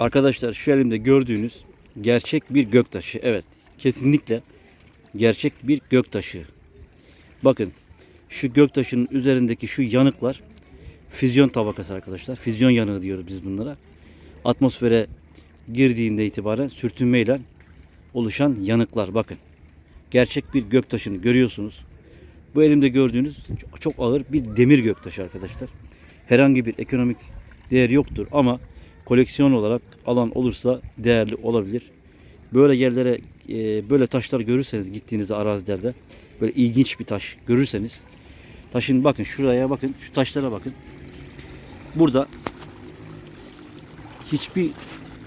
Arkadaşlar şu elimde gördüğünüz gerçek bir göktaşı. Evet kesinlikle gerçek bir göktaşı. Bakın şu göktaşının üzerindeki şu yanıklar füzyon tabakası arkadaşlar. Füzyon yanığı diyoruz biz bunlara. Atmosfere girdiğinde itibaren sürtünmeyle oluşan yanıklar bakın. Gerçek bir göktaşını görüyorsunuz. Bu elimde gördüğünüz çok ağır bir demir göktaşı arkadaşlar. Herhangi bir ekonomik değer yoktur ama koleksiyon olarak alan olursa değerli olabilir. Böyle yerlere e, böyle taşlar görürseniz gittiğiniz arazilerde böyle ilginç bir taş görürseniz taşın bakın şuraya bakın şu taşlara bakın. Burada hiçbir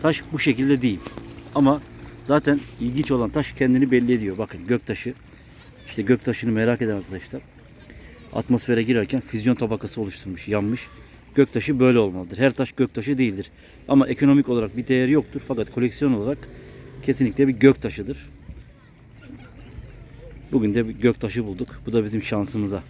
taş bu şekilde değil. Ama zaten ilginç olan taş kendini belli ediyor. Bakın göktaşı. İşte göktaşını merak eden arkadaşlar atmosfere girerken füzyon tabakası oluşturmuş, yanmış. Göktaşı böyle olmalıdır. Her taş göktaşı değildir. Ama ekonomik olarak bir değeri yoktur. Fakat koleksiyon olarak kesinlikle bir göktaşıdır. Bugün de bir göktaşı bulduk. Bu da bizim şansımıza.